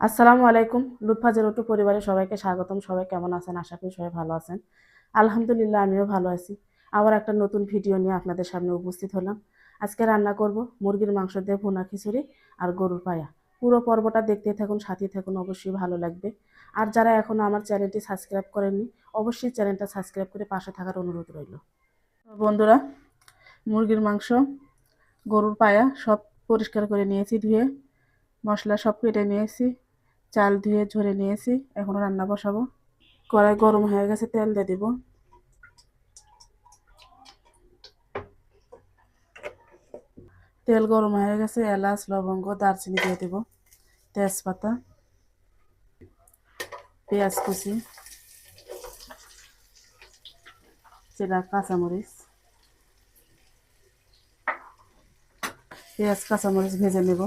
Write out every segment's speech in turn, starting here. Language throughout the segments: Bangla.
আসসালামু আলাইকুম। লুৎফা জেরোটু পরিবারের সবাইকে স্বাগতম। সবাই কেমন আছেন? আশা করি সবাই ভালো আছেন। আলহামদুলিল্লাহ, আমিও ভালো আছি। আবার একটা নতুন ভিডিও নিয়ে আপনাদের সামনে উপস্থিত হলাম। আজকে রান্না করব মুরগির মাংস দিয়ে ভুনা খিচুড়ি আর গরুর পায়া। পুরো পর্বটা দেখতে থাকুন সাথে থাকুন, অবশ্যই ভালো লাগবে। আর যারা এখনও আমার চ্যানেলটি সাবস্ক্রাইব করেননি, অবশ্যই চ্যানেলটা সাবস্ক্রাইব করে পাশে থাকার অনুরোধ রইল। বন্ধুরা, মুরগির মাংস, গরুর পায়া সব পরিষ্কার করে নিয়েছি, ধুয়ে মশলা সব কেটে নিয়েছি। চাল ধুয়ে ঝরে নিয়েছি, এখন রান্না বসাবো। কড়াই গরম হয়ে গেছে, তেল দিয়ে দিব। তেল গরম হয়ে গেছে, এলাচ, লবঙ্গ, দারচিনি দিয়ে দেব, তেজপাতা, পেঁয়াজ কুচি চেরা কাঁচামরিচ। পেঁয়াজ, কাঁচামরিচ ভেজে নেব।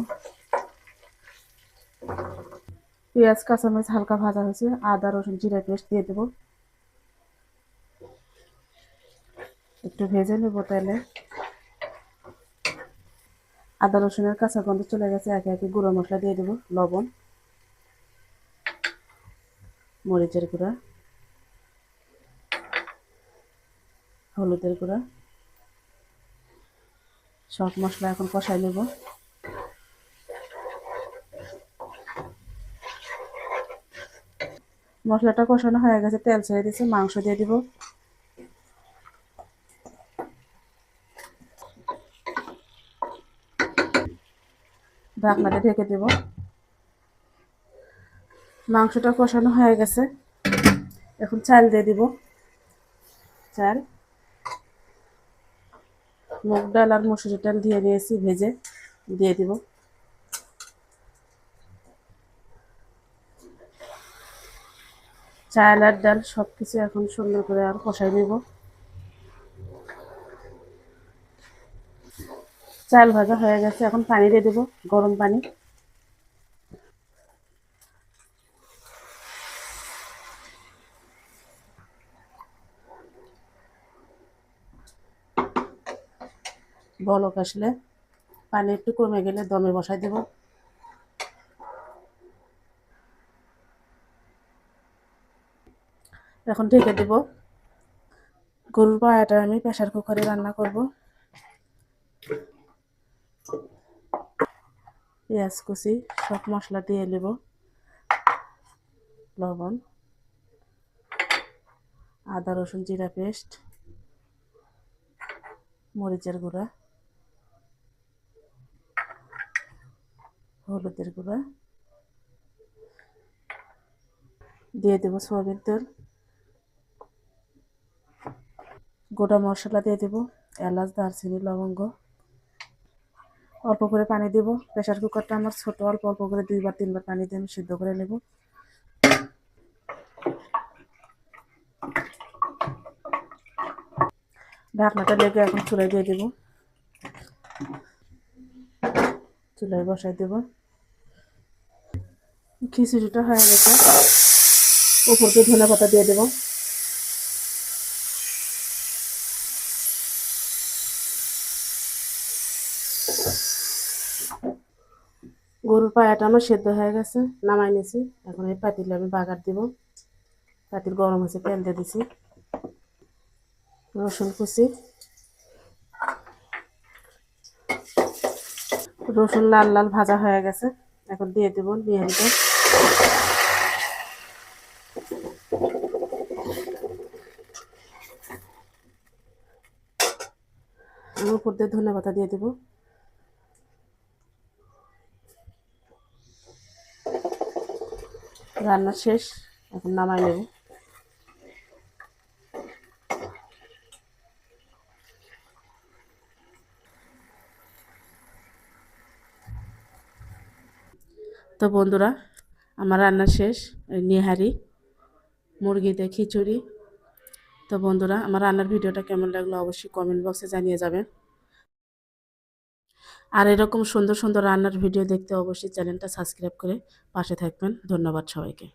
পেঁয়াজ, কাঁচামরিচ হালকা ভাজা হয়েছে। আদা, রসুন, জিরা পেস্ট দিয়ে দেবো। একটু ভেজে নেব তেলে আদা, রসুনের কাঁচা গন্ধ চলে গেছে। একে একে গুঁড়ো মশলা দিয়ে দেবো, লবণ, মরিচের গুঁড়া, হলুদের গুঁড়া। সব মশলা এখন কষাই নেব। মশলাটা কষানো হয়ে গেছে, তেল ছেড়ে দিয়েছি, মাংস দিয়ে দিব। ঢাকনাটা ঢেকে দেব। মাংসটা কষানো হয়ে গেছে। এখন চাল দিয়ে দিব। চাল, মুগ ডাল আর মসুরি ডাল দিয়ে নিয়েছি ভেজে দিয়ে দিব। চাল আর ডাল সব কিছু এখন সুন্দর করে আর কষাই নেব। চাল ভাজা হয়ে গেছে, এখন পানি দিয়ে দেবো, গরম পানি। বলক আসলে পানি একটু কমে গেলে দমে বসাই দেব। এখন ঢেকে দেব। গরুর পায়াটা আমি প্রেশার কুকারে রান্না করব। পেঁয়াজ কুচি, সব মশলা দিয়ে নেব লবণ, আদা, রসুন, জিরা পেস্ট, মরিচের গুঁড়া, হলুদের গুঁড়া। দিয়ে দেবো সয়াবিন তেল। গোটা মশলা দিয়ে দেবো, এলাচ, দারচিনি, লবঙ্গ। অল্প করে পানি দেব। প্রেশার কুকারটা আমার ছোট, অল্প অল্প করে দুইবার, তিনবার পানি দিয়ে আমি সিদ্ধ করে নেব। ঢাকনাটা লেগে এখন চুলায় দিয়ে দেব। চুলায় বসাই দেব। খিচুড়িটা হয়ে গেছে। উপর দিয়ে ধনে পাতা দিয়ে দেবো। গরুর পায়াটা আমার সেদ্ধ হয়ে গেছে, নামাই নিয়েছি এখন এই পাতিলে আমি বাগার দিব। পাতিল গরম হয়েছে, তেল দিয়ে দিছি। রসুন কুচি। রসুন লাল লাল ভাজা হয়ে গেছে। এখন দিয়ে দেব বিহারিতে উপর দিয়ে ধনে পাতা দিয়ে দেবো। রান্না শেষ, এখন নামাই নেব। তো বন্ধুরা, আমার রান্না শেষ নিহারি, মুরগিতে খিচুড়ি। তো বন্ধুরা, আমার রান্নার ভিডিওটা কেমন লাগল অবশ্যই কমেন্ট বক্সে জানিয়ে যাবেন। আর এরকম সুন্দর সুন্দর রান্নার ভিডিও দেখতে অবশ্যই চ্যানেলটা সাবস্ক্রাইব করে পাশে থাকবেন। ধন্যবাদ সবাইকে।